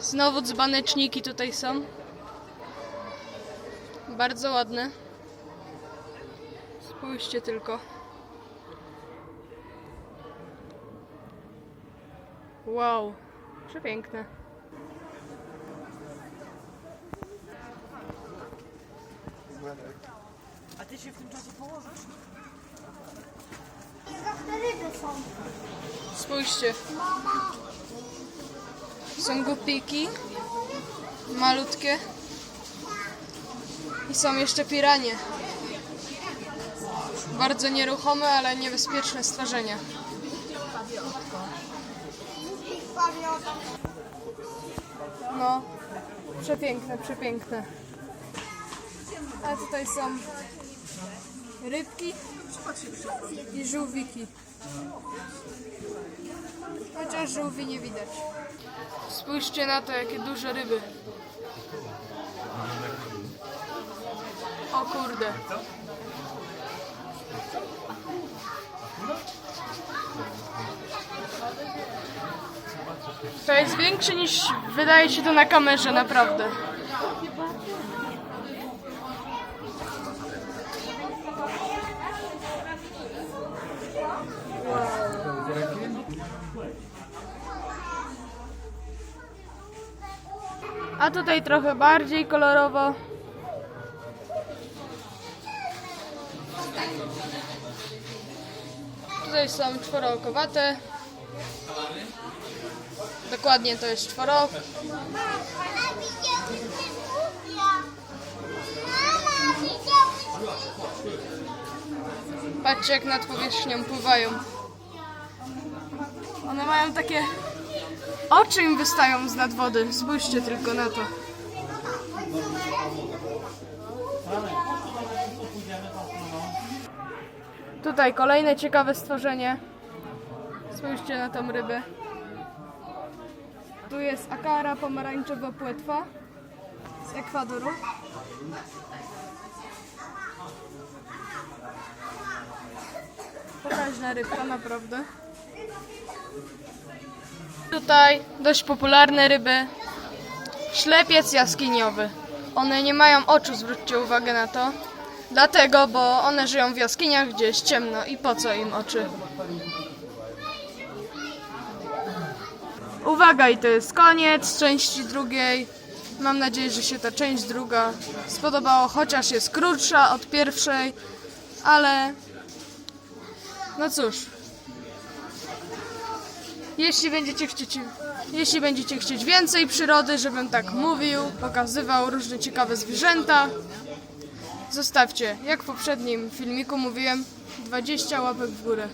Znowu dzbaneczniki tutaj są. Bardzo ładne. Spójrzcie tylko. Wow, przepiękne. A ty się w tym czasie położysz? Zawsze ryby są. Gupiki. Malutkie. I są jeszcze piranie. Bardzo nieruchome, ale niebezpieczne stworzenia. No, przepiękne, przepiękne. A tutaj są rybki i żółwiki. Chociaż żółwi nie widać. Spójrzcie na to, jakie duże ryby. O kurde. To jest większe niż wydaje się to na kamerze, naprawdę. A tutaj trochę bardziej kolorowo. Tutaj są czworookowate. Dokładnie to jest czworok. Patrzcie jak nad powierzchnią pływają. One mają takie oczy im wystają z nad wody. Spójrzcie tylko na to. Tutaj kolejne ciekawe stworzenie. Spójrzcie na tą rybę. Tu jest akara pomarańczowa płetwa z Ekwadoru. Pokaźna rybka, naprawdę. Tutaj dość popularne ryby. Ślepiec jaskiniowy. One nie mają oczu, zwróćcie uwagę na to. Dlatego, bo one żyją w jaskiniach, gdzie jest ciemno i po co im oczy. Uwaga, i to jest koniec części drugiej. Mam nadzieję, że się ta część druga spodobała, chociaż jest krótsza od pierwszej, ale no cóż. Jeśli będziecie chcieć, jeśli będziecie chcieć więcej przyrody, żebym tak mówił, pokazywał różne ciekawe zwierzęta, zostawcie, jak w poprzednim filmiku mówiłem, 20 łapek w górę.